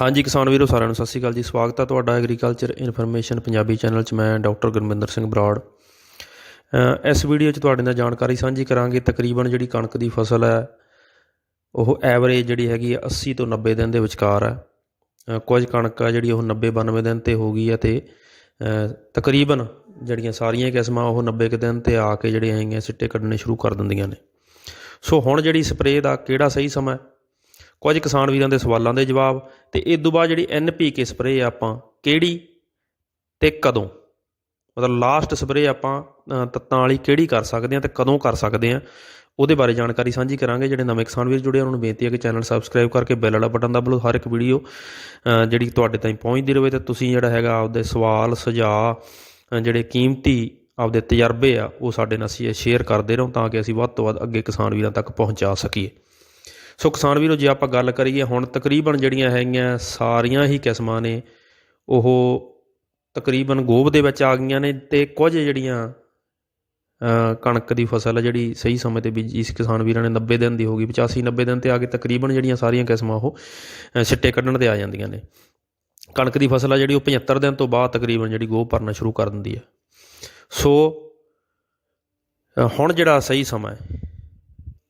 ਹਾਂਜੀ ਕਿਸਾਨ ਵੀਰੋ, ਸਾਰਿਆਂ ਨੂੰ ਸਤਿ ਸ਼੍ਰੀ ਅਕਾਲ ਜੀ। ਸਵਾਗਤ ਹੈ ਤੁਹਾਡਾ ਐਗਰੀਕਲਚਰ ਇਨਫੋਰਮੇਸ਼ਨ ਪੰਜਾਬੀ ਚੈਨਲ 'ਚ। ਮੈਂ ਡਾਕਟਰ ਗੁਰਮਿੰਦਰ ਸਿੰਘ ਬਰਾੜ। ਇਸ ਵੀਡੀਓ 'ਚ ਤੁਹਾਡੇ ਨਾਲ ਜਾਣਕਾਰੀ ਸਾਂਝੀ ਕਰਾਂਗੇ। ਤਕਰੀਬਨ ਜਿਹੜੀ ਕਣਕ ਦੀ ਫਸਲ ਹੈ, ਉਹ ਐਵਰੇਜ ਜਿਹੜੀ ਹੈਗੀ ਹੈ 80 ਤੋਂ 90 ਦਿਨ ਦੇ ਵਿਚਕਾਰ ਹੈ। ਕੁਝ ਕਣਕ ਆ ਜਿਹੜੀ ਉਹ 90 92 ਦਿਨ ਤੇ ਹੋ ਗਈ ਹੈ ਤੇ ਤਕਰੀਬਨ ਜਿਹੜੀਆਂ ਸਾਰੀਆਂ ਕਿਸਮਾਂ, ਉਹ 90 ਕੁ ਦਿਨ ਤੇ ਆ ਕੇ ਜਿਹੜੀਆਂ ਹੈਗੀਆਂ ਸਿੱਟੇ ਕੱਢਣੇ ਸ਼ੁਰੂ ਕਰ ਦਿੰਦੀਆਂ ਨੇ। ਸੋ ਹੁਣ ਜਿਹੜੀ ਸਪਰੇਅ ਦਾ ਕਿਹੜਾ ਸਹੀ ਸਮਾਂ ਹੈ ਕੁਝ ਕਿਸਾਨ ਵੀਰਾਂ ਦੇ ਸਵਾਲਾਂ ਦੇ ਜਵਾਬ ਤੇ ਇਸ ਤੋਂ ਬਾਅਦ ਜਿਹੜੀ ਐਨਪੀਕੇ ਸਪਰੇਅ ਆਪਾਂ, ਕਿਹੜੀ ਤੇ ਕਦੋਂ? ਮਤਲਬ ਲਾਸਟ ਸਪਰੇਅ ਆਪਾਂ ਤੱਤਾਂ ਵਾਲੀ ਕਿਹੜੀ ਕਰ ਸਕਦੇ ਹਾਂ ਤੇ ਕਦੋਂ ਕਰ ਸਕਦੇ ਹਾਂ ਉਹਦੇ ਬਾਰੇ ਜਾਣਕਾਰੀ ਸਾਂਝੀ ਕਰਾਂਗੇ। ਜਿਹੜੇ ਨਵੇਂ ਕਿਸਾਨ ਵੀਰ ਜੁੜੇ ਉਹਨਾਂ ਨੂੰ ਬੇਨਤੀ ਹੈ ਕਿ ਚੈਨਲ ਸਬਸਕ੍ਰਾਈਬ ਕਰਕੇ ਬੈਲ ਵਾਲਾ ਬਟਨ ਦਬਾ ਲਓ ਹਰ ਇੱਕ ਵੀਡੀਓ ਜਿਹੜੀ ਤੁਹਾਡੇ ਤਾਈਂ ਪਹੁੰਚਦੀ ਰਹੇ ਤੇ ਤੁਸੀਂ ਜਿਹੜਾ ਹੈਗਾ ਆਪਦੇ ਸਵਾਲ, ਸੁਝਾਅ ਜਿਹੜੇ ਕੀਮਤੀ ਆਪਦੇ ਤਜਰਬੇ ਆ, ਉਹ ਸਾਡੇ ਨਾਲ ਅਸੀਂ ਸ਼ੇਅਰ ਕਰਦੇ ਰਹੋ ਤਾਂ ਕਿ ਅਸੀਂ ਵੱਧ ਤੋਂ ਵੱਧ ਅੱਗੇ ਕਿਸਾਨ ਵੀਰਾਂ ਤੱਕ ਪਹੁੰਚਾ ਸਕੀਏ। ਸੋ ਕਿਸਾਨ ਵੀਰੋ, ਜੇ ਆਪਾਂ ਗੱਲ ਕਰੀਏ ਹੁਣ ਤਕਰੀਬਨ ਜਿਹੜੀਆਂ ਹੈਗੀਆਂ ਸਾਰੀਆਂ ਹੀ ਕਿਸਮਾਂ ਨੇ, ਉਹ ਤਕਰੀਬਨ ਗੋਭ ਦੇ ਵਿੱਚ ਆ ਗਈਆਂ ਨੇ ਤੇ ਕੁਝ ਜਿਹੜੀਆਂ ਕਣਕ ਦੀ ਫਸਲ ਹੈ ਜਿਹੜੀ ਸਹੀ ਸਮੇਂ ਤੇ ਬੀਜੀ ਸੀ, ਕਿਸਾਨ ਵੀਰਾਂ ਨੇ 90 ਦਿਨ ਦੀ ਹੋ ਗਈ 85 90 ਦਿਨ ਤੇ ਆ ਕੇ ਤਕਰੀਬਨ ਜਿਹੜੀਆਂ ਸਾਰੀਆਂ ਕਿਸਮਾਂ ਉਹ ਸਿੱਟੇ ਕੱਢਣ ਤੇ ਆ ਜਾਂਦੀਆਂ ਨੇ। ਕਣਕ ਦੀ ਫਸਲ ਆ ਜਿਹੜੀ ਉਹ 75 ਦਿਨ ਤੋਂ ਬਾਅਦ ਤਕਰੀਬਨ ਜਿਹੜੀ ਗੋਭ ਭਰਨਾ ਸ਼ੁਰੂ ਕਰ ਦਿੰਦੀ ਹੈ ਸੋ ਹੁਣ ਜਿਹੜਾ ਸਹੀ ਸਮਾਂ ਹੈ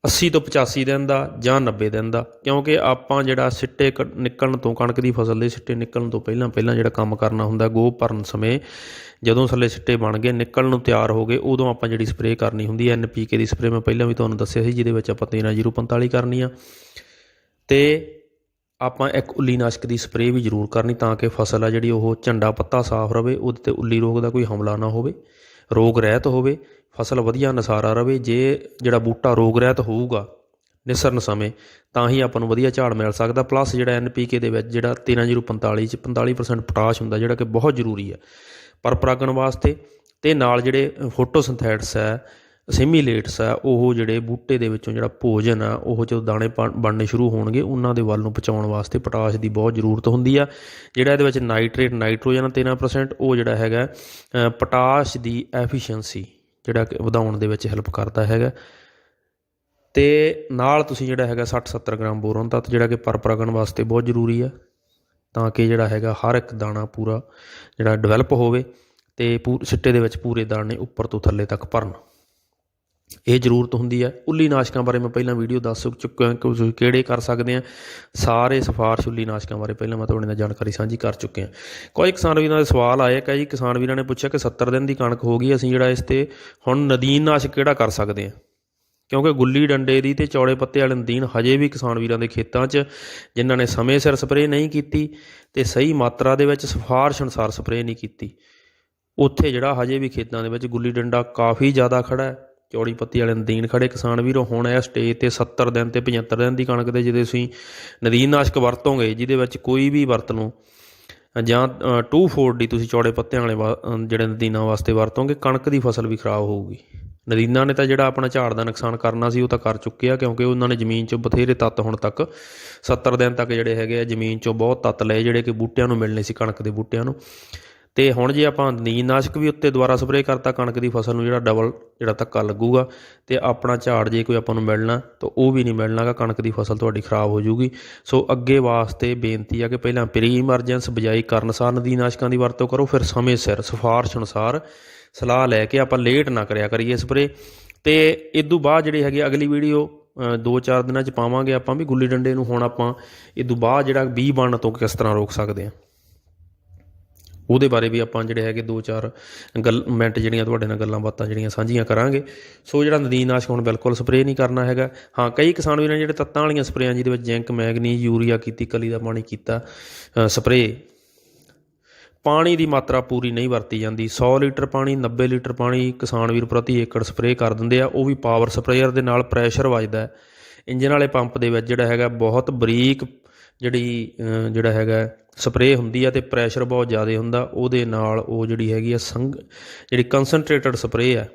80 ਤੋਂ 85 ਦਿਨ ਦਾ ਜਾਂ 90 ਦਿਨ ਦਾ, ਕਿਉਂਕਿ ਆਪਾਂ ਜਿਹੜਾ ਸਿੱਟੇ ਕ- ਨਿਕਲਣ ਤੋਂ ਕਣਕ ਦੀ ਫਸਲ ਦੇ ਸਿੱਟੇ ਨਿਕਲਣ ਤੋਂ ਪਹਿਲਾਂ ਪਹਿਲਾਂ ਜਿਹੜਾ ਕੰਮ ਕਰਨਾ ਹੁੰਦਾ ਗੋ ਭਰਨ ਸਮੇਂ, ਜਦੋਂ ਥੱਲੇ ਸਿੱਟੇ ਬਣ ਗਏ, ਨਿਕਲਣ ਨੂੰ ਤਿਆਰ ਹੋ ਗਏ, ਉਦੋਂ ਆਪਾਂ ਜਿਹੜੀ ਸਪਰੇਅ ਕਰਨੀ ਹੁੰਦੀ ਹੈ ਐਨਪੀਕੇ ਦੀ ਸਪਰੇਅ, ਮੈਂ ਪਹਿਲਾਂ ਵੀ ਤੁਹਾਨੂੰ ਦੱਸਿਆ ਸੀ, ਜਿਹਦੇ ਵਿੱਚ ਆਪਾਂ 13045 ਕਰਨੀ ਆ। ਤੇ ਆਪਾਂ ਇੱਕ ਉੱਲੀ ਨਾਸ਼ਕ ਦੀ ਸਪਰੇਅ ਵੀ ਜ਼ਰੂਰ ਕਰਨੀ, ਤਾਂ ਕਿ ਫਸਲ ਆ ਜਿਹੜੀ ਉਹ ਝੰਡਾ ਪੱਤਾ ਸਾਫ਼ ਰਵੇ, ਉਹਦੇ ਤੇ ਉੱਲੀ ਰੋਗ ਦਾ ਕੋਈ ਹਮਲਾ ਨਾ ਹੋਵੇ। ਰੋਗ ਰਹਿਤ ਹੋਵੇ, ਫਸਲ ਵਧੀਆ ਨਸਾਰਾ ਰਵੇ, ਜੇ ਜਿਹੜਾ ਬੂਟਾ ਰੋਗ ਰਹਿਤ ਹੋਊਗਾ ਨਿਸਰਨ ਸਮੇਂ, ਤਾਂ ਹੀ ਆਪਾਂ ਨੂੰ ਵਧੀਆ ਝਾੜ ਮਿਲ ਸਕਦਾ। ਪਲੱਸ ਜਿਹੜਾ ਐਨਪੀਕੇ ਦੇ ਵਿੱਚ ਜਿਹੜਾ 13045 ਚ 45% ਪੋਟਾਸ਼ ਹੁੰਦਾ, ਜਿਹੜਾ ਕਿ ਬਹੁਤ ਜ਼ਰੂਰੀ ਹੈ। ਪਰ ਪਰਾਗਣ ਵਾਸਤੇ ਤੇ ਨਾਲ ਜਿਹੜੇ ਫੋਟੋਸਿੰਥੈਟਸ ਹੈ ਸਿਮੀਲੇਟਸ ਆ, ਉਹ ਜਿਹੜੇ ਬੂਟੇ ਦੇ ਵਿੱਚੋਂ ਜਿਹੜਾ ਭੋਜਨ ਆ, ਉਹ ਜਦੋਂ ਦਾਣੇ ਬਣ- ਬਣਨੇ ਸ਼ੁਰੂ ਹੋਣਗੇ, ਉਹਨਾਂ ਦੇ ਵੱਲ ਨੂੰ ਪਹੁੰਚਾਉਣ ਵਾਸਤੇ ਪੋਟਾਸ਼ ਦੀ ਬਹੁਤ ਜ਼ਰੂਰਤ ਹੁੰਦੀ ਆ। ਜਿਹੜਾ ਇਹਦੇ ਵਿੱਚ ਨਾਈਟ੍ਰੇਟ, ਨਾਈਟ੍ਰੋਜਨ 13% ਉਹ ਜਿਹੜਾ ਹੈਗਾ ਪੋਟਾਸ਼ ਦੀ ਐਫੀਸ਼ੀਐਂਸੀ ਜਿਹੜਾ ਕਿ ਵਧਾਉਣ ਦੇ ਵਿੱਚ ਹੈਲਪ ਕਰਦਾ ਹੈਗਾ। ਤੇ ਨਾਲ ਤੁਸੀਂ ਜਿਹੜਾ ਹੈਗਾ 60 70 ਗ੍ਰਾਮ ਬੋਰਨ ਤੱਤ, ਜਿਹੜਾ ਕਿ ਪਰ ਵਾਸਤੇ ਬਹੁਤ ਜ਼ਰੂਰੀ ਆ, ਤਾਂ ਕਿ ਜਿਹੜਾ ਹੈਗਾ ਹਰ ਇੱਕ ਦਾਣਾ ਪੂਰਾ ਜਿਹੜਾ ਡਿਵੈਲਪ ਹੋਵੇ ਤੇ ਪੂ, ਸਿੱਟੇ ਦੇ ਵਿੱਚ ਪੂਰੇ ਦਾਣੇ ਉੱਪਰ ਤੋਂ ਥੱਲੇ ਤੱਕ ਭਰਨ। ਇਹ ਜ਼ਰੂਰਤ ਹੁੰਦੀ ਹੈ ਉੱਲੀ ਨਾਸ਼ਕਾਂ ਬਾਰੇ ਮੈਂ ਪਹਿਲਾਂ ਵੀਡੀਓ ਦੱਸ ਚੁੱਕਿਆ ਕਿ ਤੁਸੀਂ ਕਿਹੜੇ ਕਰ ਸਕਦੇ ਆ। ਸਾਰੇ ਸਿਫਾਰਸ਼ ਉੱਲੀ ਨਾਸ਼ਕਾਂ ਬਾਰੇ ਪਹਿਲਾਂ ਮੈਂ ਤੁਹਾਡੇ ਨਾਲ ਜਾਣਕਾਰੀ ਸਾਂਝੀ ਕਰ ਚੁੱਕਿਆ। ਕੋਈ ਕਿਸਾਨ ਵੀਰਾਂ ਦੇ ਸਵਾਲ ਆਏ ਕਿ ਜੀ, ਕਿਸਾਨ ਵੀਰਾਂ ਨੇ ਪੁੱਛਿਆ ਕਿ 70 ਦਿਨ ਦੀ ਕਣਕ ਹੋ ਗਈ, ਅਸੀਂ ਜਿਹੜਾ ਇਸ ਤੇ ਹੁਣ ਨਦੀਨ ਨਾਸ਼ਕ ਕਿਹੜਾ ਕਰ ਸਕਦੇ ਆ? ਕਿਉਂਕਿ ਗੁੱਲੀ ਡੰਡੇ ਦੀ ਤੇ ਚੌੜੇ ਪੱਤੇ ਵਾਲੇ ਨਦੀਨ ਹਜੇ ਵੀ ਕਿਸਾਨ ਵੀਰਾਂ ਦੇ ਖੇਤਾਂ 'ਚ, ਜਿਨ੍ਹਾਂ ਨੇ ਸਮੇਂ ਸਿਰ ਸਪਰੇਅ ਨਹੀਂ ਕੀਤੀ ਤੇ ਸਹੀ ਮਾਤਰਾ ਦੇ ਵਿੱਚ ਸਿਫਾਰਸ਼ ਅਨੁਸਾਰ ਸਪਰੇਅ ਨਹੀਂ ਕੀਤੀ। ਉੱਥੇ ਜਿਹੜਾ ਹਜੇ ਵੀ ਖੇਤਾਂ ਦੇ ਵਿੱਚ ਗੁੱਲੀ ਡੰਡਾ ਕਾਫੀ ਜ਼ਿਆਦਾ ਖੜਾ ਹੈ। ਚੌੜੀ ਪੱਤੀ ਵਾਲੇ ਨਦੀਨ ਖੜੇ ਕਿਸਾਨ ਵੀਰੋ, ਹੁਣ ਇਹ ਸਟੇਜ ਤੇ 70 ਦਿਨ ਤੇ 75 ਦਿਨ ਦੀ ਕਣਕ ਦੇ ਜਿਹਦੇ ਤੁਸੀਂ ਨਦੀਨ ਨਾਸ਼ਕ ਵਰਤੋਗੇ, ਜਿਹਦੇ ਵਿੱਚ ਕੋਈ ਵੀ ਵਰਤ ਲਓ, ਜਾਂ 240 ਤੁਸੀਂ ਚੌੜੇ ਪੱਤਿਆਂ ਵਾਲੇ ਵਾ- ਜਿਹੜੇ ਨਦੀਨਾਂ ਵਾਸਤੇ ਵਰਤੋਗੇ, ਕਣਕ ਦੀ ਫਸਲ ਵੀ ਖਰਾਬ ਹੋਊਗੀ। ਨਦੀਨਾਂ ਨੇ ਤਾਂ ਜਿਹੜਾ ਆਪਣਾ ਝਾੜ ਦਾ ਨੁਕਸਾਨ ਕਰਨਾ ਸੀ, ਉਹ ਤਾਂ ਕਰ ਚੁੱਕੇ ਆ ਕਿਉਂਕਿ ਉਹਨਾਂ ਨੇ ਜ਼ਮੀਨ 'ਚੋਂ ਬਥੇਰੇ ਤੱਤ ਹੁਣ ਤੱਕ 70 ਦਿਨ ਤੱਕ ਜਿਹੜੇ ਹੈਗੇ ਆ, ਜ਼ਮੀਨ 'ਚੋਂ ਬਹੁਤ ਤੱਤ ਲਏ, ਜਿਹੜੇ ਕਿ ਬੂਟਿਆਂ ਨੂੰ ਮਿਲਣੇ ਸੀ, ਕਣਕ ਦੇ ਬੂਟਿਆਂ ਨੂੰ। ਤੇ ਹੁਣ ਜੇ ਆਪਾਂ ਨੀਨਾਸ਼ਕ ਵੀ ਉੱਤੇ ਦੁਬਾਰਾ ਸਪਰੇਅ ਕਰਤਾ, ਕਣਕ ਦੀ ਫਸਲ ਨੂੰ ਜਿਹੜਾ ਡਬਲ ਜਿਹੜਾ ਧੱਕਾ ਲੱਗੂਗਾ ਤੇ ਆਪਣਾ ਝਾੜ ਜੇ ਕੋਈ ਆਪਾਂ ਨੂੰ ਮਿਲਣਾ, ਤਾਂ ਉਹ ਵੀ ਨਹੀਂ ਮਿਲਣਾਗਾ, ਕਣਕ ਦੀ ਫਸਲ ਤੁਹਾਡੀ ਖਰਾਬ ਹੋ ਜਾਊਗੀ। ਸੋ ਅੱਗੇ ਵਾਸਤੇ ਬੇਨਤੀ ਆ ਕਿ ਪਹਿਲਾਂ ਪ੍ਰੀ ਇਮਰਜੈਂਸ ਬਜਾਈ ਕਰਨ ਸਾਰ ਨਦੀਨਾਸ਼ਕਾਂ ਦੀ ਵਰਤੋਂ ਕਰੋ, ਫਿਰ ਸਮੇਂ ਸਿਰ, ਸਿਫਾਰਸ਼ ਅਨੁਸਾਰ ਸਲਾਹ ਲੈ ਕੇ ਆਪਾਂ ਲੇਟ ਨਾ ਕਰਿਆ ਕਰੀਏ ਸਪਰੇਅ। ਤੇ ਇਦੋਂ ਬਾਅਦ ਜਿਹੜੀ ਹੈਗੀ ਅਗਲੀ ਵੀਡੀਓ ਦੋ ਚਾਰ ਦਿਨਾਂ ਚ ਪਾਵਾਂਗੇ ਆਪਾਂ ਵੀ ਗੁੱਲੀ ਡੰਡੇ ਨੂੰ ਹੁਣ ਆਪਾਂ ਇਦੋਂ ਬਾਅਦ ਜਿਹੜਾ ਬੀ ਬਣਨ ਤੋਂ ਕਿਸ ਤਰ੍ਹਾਂ ਰੋਕ ਸਕਦੇ ਹਾਂ ਉਹਦੇ ਬਾਰੇ ਵੀ ਆਪਾਂ ਜਿਹੜੇ ਹੈਗੇ ਦੋ ਚਾਰ ਗੱਲ, ਮਿੰਟ ਜਿਹੜੀਆਂ ਤੁਹਾਡੇ ਨਾਲ ਗੱਲਾਂ ਬਾਤਾਂ ਜਿਹੜੀਆਂ ਸਾਂਝੀਆਂ ਕਰਾਂਗੇ। ਸੋ ਜਿਹੜਾ ਨਦੀਨਾਸ਼ਕ ਹੁਣ ਬਿਲਕੁਲ ਸਪਰੇਅ ਨਹੀਂ ਕਰਨਾ ਹੈਗਾ। ਹਾਂ, ਕਈ ਕਿਸਾਨ ਵੀਰਾਂ ਨੇ ਜਿਹੜੇ ਤੱਤਾਂ ਵਾਲੀਆਂ ਸਪਰੇਆਂ, ਜਿਹਦੇ ਵਿੱਚ ਜ਼ਿੰਕ ਮੈਗਨੀਜ਼, ਯੂਰੀਆ ਕੀਤੀ, ਕਲੀ ਦਾ ਪਾਣੀ ਕੀਤਾ ਸਪਰੇਅ ਪਾਣੀ ਦੀ ਮਾਤਰਾ ਪੂਰੀ ਨਹੀਂ ਵਰਤੀ ਜਾਂਦੀ। 100 ਲੀਟਰ ਪਾਣੀ 90 ਲੀਟਰ ਪਾਣੀ ਕਿਸਾਨ ਵੀਰ ਪ੍ਰਤੀ ਏਕੜ ਸਪਰੇਅ ਕਰ ਦਿੰਦੇ ਆ। ਉਹ ਵੀ ਪਾਵਰ ਸਪਰੇਅਰ ਦੇ ਨਾਲ ਪ੍ਰੈਸ਼ਰ ਵੱਜਦਾ ਹੈ। ਇੰਜਨ ਵਾਲੇ ਪੰਪ ਦੇ ਵਿੱਚ ਜਿਹੜਾ ਹੈਗਾ, ਬਹੁਤ ਬਰੀਕ ਜਿਹੜੀ ਜਿਹੜਾ ਹੈਗਾ ਸਪਰੇਅ ਹੁੰਦੀ ਆ ਤੇ ਪ੍ਰੈਸ਼ਰ ਬਹੁਤ ਜ਼ਿਆਦਾ ਹੁੰਦਾ, ਉਹਦੇ ਨਾਲ ਉਹ ਜਿਹੜੀ ਹੈਗੀ ਆ ਸੰਗ, ਜਿਹੜੀ ਕਨਸੈਂਟਰੇਟਡ ਸਪਰੇਅ ਆ,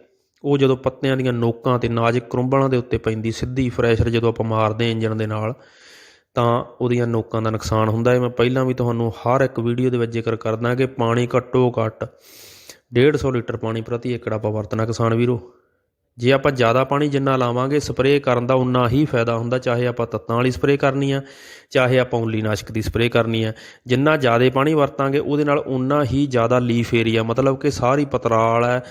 ਉਹ ਜਦੋਂ ਪੱਤਿਆਂ ਦੀਆਂ ਨੋਕਾਂ ਤੇ ਨਾਜ਼ੁਕ ਕਰੁੰਬਲਾਂ ਦੇ ਉੱਤੇ ਪੈਂਦੀ, ਸਿੱਧੀ ਫਰੈਸ਼ਰ ਜਦੋਂ ਆਪਾਂ ਮਾਰਦੇ ਇੰਜਨ ਦੇ ਨਾਲ, ਤਾਂ ਉਹਦੀਆਂ ਨੋਕਾਂ ਦਾ ਨੁਕਸਾਨ ਹੁੰਦਾ ਹੈ। ਮੈਂ ਪਹਿਲਾਂ ਵੀ ਤੁਹਾਨੂੰ ਹਰ ਇੱਕ ਵੀਡੀਓ ਦੇ ਵਿੱਚ ਜ਼ਿਕਰ ਕਰਦਾ ਕਿ ਪਾਣੀ ਘੱਟੋ ਘੱਟ 150 ਲੀਟਰ ਪਾਣੀ ਪ੍ਰਤੀ ਏਕੜ ਆਪਾਂ ਵਰਤਣਾ ਕਿਸਾਨ ਵੀਰੋ। ਜੇ ਆਪਾਂ ਜ਼ਿਆਦਾ ਪਾਣੀ ਜਿੰਨਾ ਲਾਵਾਂਗੇ, ਸਪਰੇਅ ਕਰਨ ਦਾ ਉਨਾ ਹੀ ਫਾਇਦਾ ਹੁੰਦਾ, ਚਾਹੇ ਆਪਾਂ ਤੱਤਾਂ ਵਾਲੀ ਸਪਰੇਅ ਕਰਨੀ ਆ, ਚਾਹੇ ਆਪਾਂ ਉੱਲੀਨਾਸ਼ਕ ਦੀ ਸਪਰੇਅ ਕਰਨੀ ਆ। ਜਿੰਨਾ ਜ਼ਿਆਦਾ ਪਾਣੀ ਵਰਤਾਂਗੇ, ਉਹਦੇ ਨਾਲ ਉਨਾ ਹੀ ਜ਼ਿਆਦਾ ਲੀਫ ਏਰੀਆ, ਮਤਲਬ ਕਿ ਸਾਰੀ ਪਤਰਾਲ ਹੈ,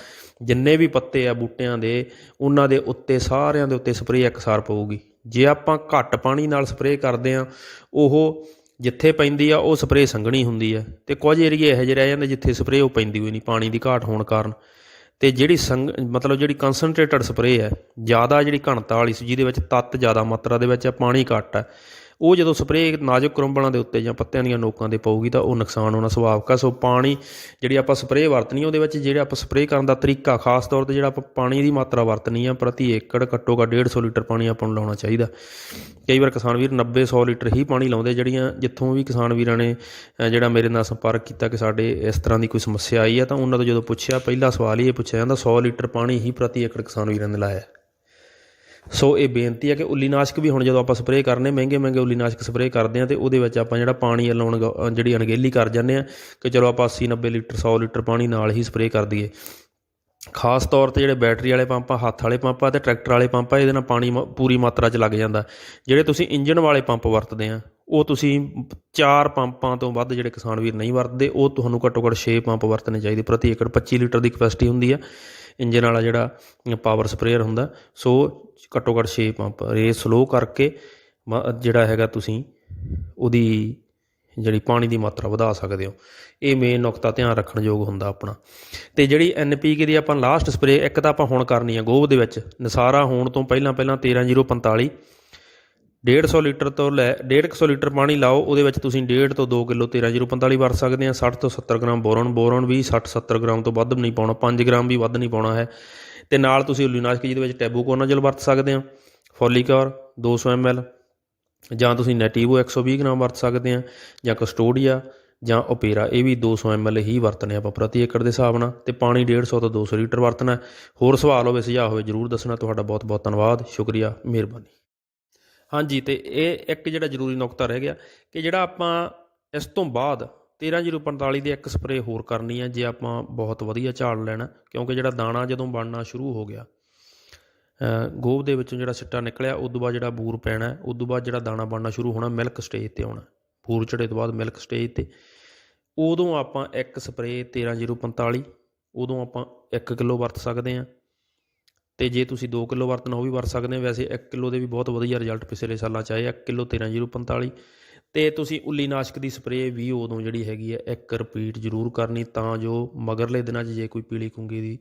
ਜਿੰਨੇ ਵੀ ਪੱਤੇ ਆ ਬੂਟਿਆਂ ਦੇ ਉਹਨਾਂ ਦੇ ਉੱਤੇ, ਸਾਰਿਆਂ ਦੇ ਉੱਤੇ ਸਪਰੇਅ ਇੱਕਸਾਰ ਪਊਗੀ। ਜੇ ਆਪਾਂ ਘੱਟ ਪਾਣੀ ਨਾਲ ਸਪਰੇਅ ਕਰਦੇ ਆ, ਉਹ ਜਿੱਥੇ ਪੈਂਦੀ ਆ, ਉਹ ਸਪਰੇਅ ਸੰਘਣੀ ਹੁੰਦੀ ਹੈ ਤੇ ਕੁਝ ਏਰੀਏ ਇਹੋ ਜਿਹੇ ਰਹਿ ਜਾਂਦੇ ਜਿੱਥੇ ਸਪਰੇਅ ਉਹ ਪੈਂਦੀ ਹੋਈ ਨਹੀਂ, ਪਾਣੀ ਦੀ ਘਾਟ ਹੋਣ ਕਾਰਨ। ਤੇ ਜਿਹੜੀ ਸੰਗ, ਮਤਲਬ ਜਿਹੜੀ ਕਨਸਨਟ੍ਰੇਟਡ ਸਪਰੇਅ ਹੈ, ਜ਼ਿਆਦਾ ਜਿਹੜੀ ਘਣਤਾ ਵਾਲੀ ਸੀ, ਜਿਹਦੇ ਵਿੱਚ ਤੱਤ ਜ਼ਿਆਦਾ ਮਾਤਰਾ ਦੇ ਵਿੱਚ ਹੈ, ਪਾਣੀ ਘੱਟ ਹੈ। ਉਹ ਜਦੋਂ ਸਪਰੇਅ ਨਾਜ਼ੁਕ ਕਰੰਬਲਾਂ ਦੇ ਉੱਤੇ ਜਾਂ ਪੱਤਿਆਂ ਦੀਆਂ ਨੋਕਾਂ ਤੇ ਪਊਗੀ ਤਾਂ ਉਹ ਨੁਕਸਾਨ ਹੋਣਾ ਸੁਭਾਵਿਕ ਆ। ਸੋ ਪਾਣੀ ਜਿਹੜੀ ਆਪਾਂ ਸਪਰੇਅ ਵਰਤਣੀ ਉਹਦੇ ਵਿੱਚ ਜਿਹੜਾ ਆਪਾਂ ਸਪਰੇਅ ਕਰਨ ਦਾ ਤਰੀਕਾ ਖਾਸ ਤੌਰ ਤੇ ਜਿਹੜਾ ਆਪਾਂ ਪਾਣੀ ਦੀ ਮਾਤਰਾ ਵਰਤਣੀ ਆ, ਪ੍ਰਤੀ ਏਕੜ ਘੱਟੋ ਘੱਟ 150 ਲੀਟਰ ਪਾਣੀ ਆਪਾਂ ਨੂੰ ਲਾਉਣਾ ਚਾਹੀਦਾ। ਕਈ ਵਾਰ ਕਿਸਾਨ ਵੀਰ 90 100 ਲੀਟਰ ਹੀ ਪਾਣੀ ਲਾਉਂਦੇ ਜਿਹੜੀਆਂ ਜਿੱਥੋਂ ਵੀ ਕਿਸਾਨ ਵੀਰਾਂ ਨੇ ਜਿਹੜਾ ਮੇਰੇ ਨਾਲ ਸੰਪਰਕ ਕੀਤਾ ਕਿ ਸਾਡੇ ਇਸ ਤਰ੍ਹਾਂ ਦੀ ਕੋਈ ਸਮੱਸਿਆ ਆਈ ਹੈ ਤਾਂ ਉਹਨਾਂ ਤੋਂ ਜਦੋਂ ਪੁੱਛਿਆ, ਪਹਿਲਾ ਸਵਾਲ ਹੀ ਇਹ ਪੁੱਛਿਆ ਜਾਂਦਾ 100 ਲੀਟਰ ਪਾਣੀ ਹੀ ਪ੍ਰਤੀ ਏਕੜ ਕਿਸਾਨ ਵੀਰਾਂ ਨੇ ਲਾਇਆ। ਸੋ ਇਹ ਬੇਨਤੀ ਹੈ ਕਿ ਉੱਲੀਨਾਸ਼ਕ ਵੀ ਹੁਣ ਜਦੋਂ ਆਪਾਂ ਸਪਰੇਅ ਕਰਨੇ, ਮਹਿੰਗੇ ਮਹਿੰਗੇ ਉੱਲੀਨਾਸ਼ਕ ਸਪਰੇਅ ਕਰਦੇ ਆ ਤੇ ਉਹਦੇ ਵਿੱਚ ਆਪਾਂ ਜਿਹੜਾ ਪਾਣੀ ਲਾਉਣ ਜਿਹੜੀ ਅਣਗੇਲੀ ਕਰ ਜਾਂਦੇ ਆ ਕਿ ਚਲੋ ਆਪਾਂ 80 90 ਲੀਟਰ 100 ਲੀਟਰ ਪਾਣੀ ਨਾਲ ਹੀ ਸਪਰੇਅ ਕਰ ਦਈਏ। ਖਾਸ ਤੌਰ ਤੇ ਜਿਹੜੇ ਬੈਟਰੀ ਵਾਲੇ ਪੰਪ ਆ, ਹੱਥ ਵਾਲੇ ਪੰਪ ਆ ਤੇ ਟਰੈਕਟਰ ਵਾਲੇ ਪੰਪ ਆ, ਇਹਦੇ ਨਾਲ ਪਾਣੀ ਮ- ਪੂਰੀ ਮਾਤਰਾ 'ਚ ਲੱਗ ਜਾਂਦਾ। ਜਿਹੜੇ ਤੁਸੀਂ ਇੰਜਨ ਵਾਲੇ ਪੰਪ ਵਰਤਦੇ ਆ ਉਹ ਤੁਸੀਂ ਚਾਰ ਪੰਪਾਂ ਤੋਂ ਵੱਧ ਜਿਹੜੇ ਕਿਸਾਨ ਵੀਰ ਨਹੀਂ ਵਰਤਦੇ, ਉਹ ਤੁਹਾਨੂੰ ਘੱਟੋ ਘੱਟ 6 ਪੰਪ ਵਰਤਣੇ ਚਾਹੀਦੇ। ਪ੍ਰਤੀ ਏਕੜ 25 ਲੀਟਰ ਦੀ ਕਪੈਸਿਟੀ ਹੁੰਦੀ ਆ। ਇੰਜਨ ਵਾਲਾ ਜਿਹੜਾ ਪਾਵਰ ਸਪਰੇਅਰ ਹੁੰਦਾ, ਸੋ ਘੱਟੋ ਘੱਟ 6 ਪੰਪ ਰੇਸ ਸਲੋ ਕਰਕੇ ਮ- ਜਿਹੜਾ ਹੈਗਾ ਤੁਸੀਂ ਉਹਦੀ ਜਿਹੜੀ ਪਾਣੀ ਦੀ ਮਾਤਰਾ ਵਧਾ ਸਕਦੇ ਹੋ। ਇਹ ਮੇਨ ਨੁਕਤਾ ਧਿਆਨ ਰੱਖਣ ਯੋਗ ਹੁੰਦਾ ਆਪਣਾ। ਤੇ ਜਿਹੜੀ ਐਨਪੀਕੇ ਦੀ ਆਪਾਂ ਲਾਸਟ ਸਪਰੇ ਇੱਕ ਤਾਂ ਆਪਾਂ ਹੁਣ ਕਰਨੀ ਆ ਗੋਭ ਦੇ ਵਿੱਚ। ਨਸਾਰਾ ਹੋਣ ਤੋਂ ਪਹਿਲਾਂ ਪਹਿਲਾਂ 13045 150 ਲੀਟਰ ਤੋਂ ਲੈ 150 ਲੀਟਰ ਪਾਣੀ ਲਾਓ, ਉਹਦੇ ਵਿੱਚ ਤੁਸੀਂ 1.5 ਤੋਂ 2 ਕਿਲੋ 13045 ਵਰਤ ਸਕਦੇ ਆ 60 ਤੋਂ 70 ਗ੍ਰਾਮ ਬੋਰਨ ਬੋਰਨ ਵੀ 60 70 ਗ੍ਰਾਮ ਤੋਂ ਵੱਧ ਨਹੀਂ ਪਾਉਣਾ 5 ਗ੍ਰਾਮ ਵੀ ਵੱਧ ਨਹੀਂ ਪਾਉਣਾ ਹੈ। ਤੇ ਨਾਲ ਤੁਸੀਂ ਉਲੀਨਾਸ਼ਕ ਜਿਹਦੇ ਵਿੱਚ ਟੈਬੂਕੋਨਾਜਲ ਵਰਤ ਸਕਦੇ ਆ, ਫੋਲੀਕੌਰ 200 ml ਜਾਂ ਤੁਸੀਂ ਨੈਟੀਵੋ 120 ਗ੍ਰਾਮ ਵਰਤ ਸਕਦੇ ਆ, ਜਾਂ ਕਸਟੋਡੀਆ, ਜਾਂ ਓਪੇਰਾ, ਇਹ ਵੀ 200 ml ਹੀ ਵਰਤਨੇ ਆਪਾਂ ਪ੍ਰਤੀ ਏਕੜ ਦੇ ਹਿਸਾਬ ਨਾਲ, ਤੇ ਪਾਣੀ 150 ਤੋਂ 200 ਲੀਟਰ ਵਰਤਣਾ ਹੋਰ ਸਵਾਲ ਹੋਵੇ, ਸੁਝਾਅ ਹੋਵੇ, ਜਰੂਰ ਦੱਸਣਾ। ਤੁਹਾਡਾ ਬਹੁਤ ਬਹੁਤ ਧੰਨਵਾਦ, ਸ਼ੁਕਰੀਆ, ਮਿਹਰਬਾਨੀ। ਹਾਂਜੀ, ਤੇ ਇਹ ਇੱਕ ਜਿਹੜਾ ਜ਼ਰੂਰੀ ਨੁਕਤਾ ਰਹਿ ਗਿਆ ਕਿ ਜਿਹੜਾ ਆਪਾਂ ਇਸ ਤੋਂ ਬਾਅਦ 13045 ਦੇ ਇੱਕ ਸਪਰੇਅ ਹੋਰ ਕਰਨੀ ਹੈ ਜੇ ਆਪਾਂ ਬਹੁਤ ਵਧੀਆ ਝਾੜ ਲੈਣਾ, ਕਿਉਂਕਿ ਜਿਹੜਾ ਦਾਣਾ ਜਦੋਂ ਬਣਨਾ ਸ਼ੁਰੂ ਹੋ ਗਿਆ ਗੋਭ ਦੇ ਵਿੱਚੋਂ ਜਿਹੜਾ ਸਿੱਟਾ ਨਿਕਲਿਆ, ਉਸ ਤੋਂ ਬਾਅਦ ਜਿਹੜਾ ਬੂਰ ਪੈਣਾ, ਉਸ ਤੋਂ ਬਾਅਦ ਜਿਹੜਾ ਦਾਣਾ ਬਣਨਾ ਸ਼ੁਰੂ ਹੋਣਾ, ਮਿਲਕ ਸਟੇਜ ਤੇ ਆਉਣਾ, ਬੂਰ ਚੜੇ ਤੋਂ ਬਾਅਦ ਮਿਲਕ ਸਟੇਜ ਤੇ। ਉਦੋਂ ਆਪਾਂ ਇੱਕ ਸਪਰੇਅ 13045 ਉਦੋਂ ਆਪਾਂ 1 ਕਿਲੋ ਵਰਤ ਸਕਦੇ ਹਾਂ ਤੇ ਜੇ ਤੁਸੀਂ 2 ਕਿਲੋ ਵਰਤਣਾ ਉਹ ਵੀ ਵਰਤ ਸਕਦੇ ਹੋ। ਵੈਸੇ 1 ਕਿਲੋ ਦੇ ਵੀ ਬਹੁਤ ਵਧੀਆ ਰਿਜ਼ਲਟ ਪਿਛਲੇ ਸਾਲਾਂ ਚ ਆਏ 1 ਕਿਲੋ 13045 ਤੇ ਤੁਸੀਂ ਉੱਲੀਨਾਸ਼ਕ ਦੀ ਸਪਰੇਅ ਵੀ ਉਦੋਂ ਜਿਹੜੀ ਹੈਗੀ ਹੈ ਇੱਕ ਰਿਪੀਟ ਜ਼ਰੂਰ ਕਰਨੀ, ਤਾਂ ਜੋ ਮਗਰਲੇ ਦਿਨਾਂ 'ਚ ਜੇ ਕੋਈ ਪੀਲੀ ਕੁੰਗੀ ਦੀ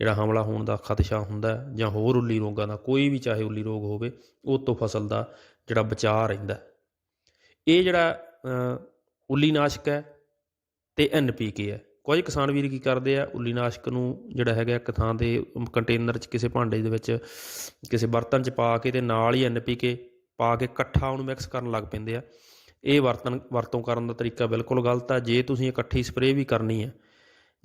ਜਿਹੜਾ ਹਮਲਾ ਹੋਣ ਦਾ ਖਤਸ਼ਾ ਹੁੰਦਾ ਜਾਂ ਹੋਰ ਉੱਲੀ ਰੋਗਾਂ ਦਾ, ਕੋਈ ਵੀ ਚਾਹੇ ਉੱਲੀ ਰੋਗ ਹੋਵੇ, ਉਹ ਤੋਂ ਫਸਲ ਦਾ ਜਿਹੜਾ ਬਚਾਅ ਰਹਿੰਦਾ ਇਹ ਜਿਹੜਾ ਉੱਲੀ ਨਾਸ਼ਕ ਹੈ ਤੇ ਐਨਪੀਕੇ ਹੈ। ਕੁਝ ਕਿਸਾਨ ਵੀਰ ਕੀ ਕਰਦੇ ਆ ਉੱਲੀਨਾਸ਼ਕ ਨੂੰ ਜਿਹੜਾ ਹੈਗਾ ਇੱਕ ਥਾਂ ਦੇ ਕੰਟੇਨਰ 'ਚ ਕਿਸੇ ਭਾਂਡੇ ਦੇ ਵਿੱਚ ਕਿਸੇ ਬਰਤਨ 'ਚ ਪਾ ਕੇ ਤੇ ਨਾਲ ਹੀ ਐਨਪੀਕੇ ਪਾ ਕੇ ਇਕੱਠਾ ਉਹਨੂੰ ਮਿਕਸ ਕਰਨ ਲੱਗ ਪੈਂਦੇ ਆ। ਇਹ ਵਰਤਨ, ਵਰਤੋਂ ਕਰਨ ਦਾ ਤਰੀਕਾ ਬਿਲਕੁਲ ਗਲਤ ਆ। ਜੇ ਤੁਸੀਂ ਇਕੱਠੀ ਸਪਰੇਅ ਵੀ ਕਰਨੀ ਹੈ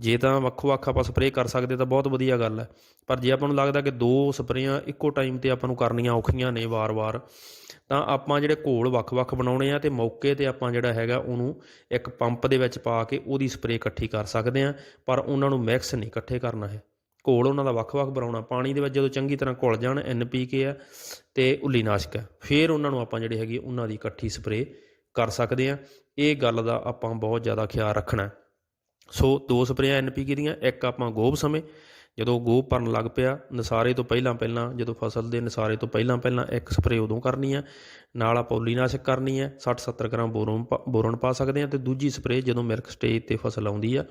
ਜੇ ਤਾਂ ਵੱਖੋ-ਵੱਖ ਆਪਾਂ ਸਪਰੇਅ ਕਰ ਸਕਦੇ ਤਾਂ ਬਹੁਤ ਵਧੀਆ ਗੱਲ ਹੈ। ਪਰ ਜੇ ਆਪਾਂ ਨੂੰ ਲੱਗਦਾ ਕਿ ਦੋ ਸਪਰੇਆਂ ਇੱਕੋ ਟਾਈਮ ਤੇ ਆਪਾਂ ਨੂੰ ਕਰਨੀਆਂ ਔਖੀਆਂ ਨੇ ਵਾਰ-ਵਾਰ, ਤਾਂ ਆਪਾਂ ਜਿਹੜੇ ਘੋਲ ਵੱਖ-ਵੱਖ ਬਣਾਉਣੇ ਆ ਤੇ ਮੌਕੇ ਤੇ ਆਪਾਂ ਜਿਹੜਾ ਹੈਗਾ ਉਹਨੂੰ ਇੱਕ ਪੰਪ ਦੇ ਵਿੱਚ ਪਾ ਕੇ ਉਹਦੀ ਸਪਰੇਅ ਇਕੱਠੀ ਕਰ ਸਕਦੇ ਆ ਪਰ ਉਹਨਾਂ ਨੂੰ ਮਿਕਸ ਨਹੀਂ ਇਕੱਠੇ ਕਰਨਾ ਹੈ। ਘੋਲ ਉਹਨਾਂ ਦਾ ਵੱਖ-ਵੱਖ ਬਣਾਉਣਾ, ਪਾਣੀ ਦੇ ਵਿੱਚ ਜਦੋਂ ਚੰਗੀ ਤਰ੍ਹਾਂ ਘੁਲ ਜਾਣ ਐਨਪੀਕੇ ਆ ਤੇ ਉੱਲੀਨਾਸ਼ਕ ਹੈ। ਫਿਰ ਉਹਨਾਂ ਨੂੰ ਆਪਾਂ ਜਿਹੜੇ ਹੈਗੀ ਉਹਨਾਂ ਦੀ ਇਕੱਠੀ ਸਪਰੇਅ ਕਰ ਸਕਦੇ ਆ ਇਹ ਗੱਲ ਦਾ ਆਪਾਂ ਬਹੁਤ ਜ਼ਿਆਦਾ ਖਿਆਲ ਰੱਖਣਾ ਸੋ ਦੋ ਸਪਰੇਆਂ ਐਨਪੀਕੇ ਦੀਆਂ, ਇੱਕ ਆਪਾਂ ਗੋਭ ਸਮੇਂ, ਜਦੋਂ ਗੋਭ ਭਰਨ ਲੱਗ ਪਿਆ, ਨਸਾਰੇ ਤੋਂ ਪਹਿਲਾਂ ਪਹਿਲਾਂ, ਜਦੋਂ ਫਸਲ ਦੇ ਨਸਾਰੇ ਤੋਂ ਪਹਿਲਾਂ ਪਹਿਲਾਂ ਇੱਕ ਸਪਰੇਅ ਉਦੋਂ ਕਰਨੀ ਹੈ ਨਾਲ ਆਪਾਂ ਉੱਲੀਨਾਸ਼ਕ ਕਰਨੀ ਹੈ 60 70 ਗ੍ਰਾਮ ਬੋਰੋਨ ਪਾ- ਬੋਰੋਨ ਪਾ ਸਕਦੇ ਹਾਂ ਤੇ ਦੂਜੀ ਸਪਰੇਅ ਜਦੋਂ ਮਿਲਕ ਸਟੇਜ ਤੇ ਫਸਲ ਆਉਂਦੀ ਆ।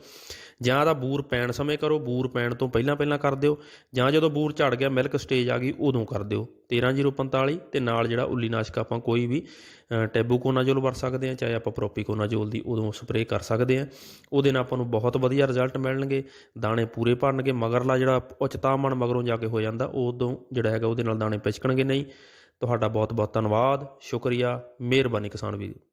ਜਾਂ ਤਾਂ ਬੂਰ ਪੈਣ ਸਮੇਂ ਕਰੋ, ਬੂਰ ਪੈਣ ਤੋਂ ਪਹਿਲਾਂ ਪਹਿਲਾਂ ਕਰ ਦਿਓ, ਜਾਂ ਜਦੋਂ ਬੂਰ ਝੜ ਗਿਆ, ਮਿਲਕ ਸਟੇਜ ਆ ਗਈ, ਉਦੋਂ ਕਰ ਦਿਓ। 13045 ਤੇ ਨਾਲ ਜਿਹੜਾ ਉੱਲੀਨਾਸ਼ਕ ਆਪਾਂ ਕੋਈ ਵੀ ਅ, ਟੈਬੂਕੋਨਾਜ਼ੋਲ ਵਰਤ ਸਕਦੇ ਹਾਂ ਚਾਹੇ ਆਪਾਂ ਪ੍ਰੋਪੀਕੋਨਾਜ਼ੋਲ ਦੀ ਉਦੋਂ ਸਪਰੇਅ ਕਰ ਸਕਦੇ ਹਾਂ। ਉਹਦੇ ਨਾਲ ਆਪਾਂ ਨੂੰ ਬਹੁਤ ਵਧੀਆ ਰਿਜ਼ਲਟ ਮਿਲਣਗੇ ਦਾਣੇ ਪੂਰੇ ਭਰਨਗੇ ਮਗਰਲਾ ਜਿਹੜਾ ਉੱਚ ਮਗਰੋਂ ਜਾ ਕੇ ਹੋ ਜਾਂਦਾ ਉਦੋਂ ਜਿਹੜਾ ਹੈਗਾ ਉਹਦੇ ਨਾਲ ਦਾਣੇ ਪਿਚਕਣਗੇ ਨਹੀਂ। ਤੁਹਾਡਾ ਬਹੁਤ ਬਹੁਤ ਧੰਨਵਾਦ ਸ਼ੁਕਰੀਆ ਮਿਹਰਬਾਨੀ ਕਿਸਾਨ ਵੀਰ।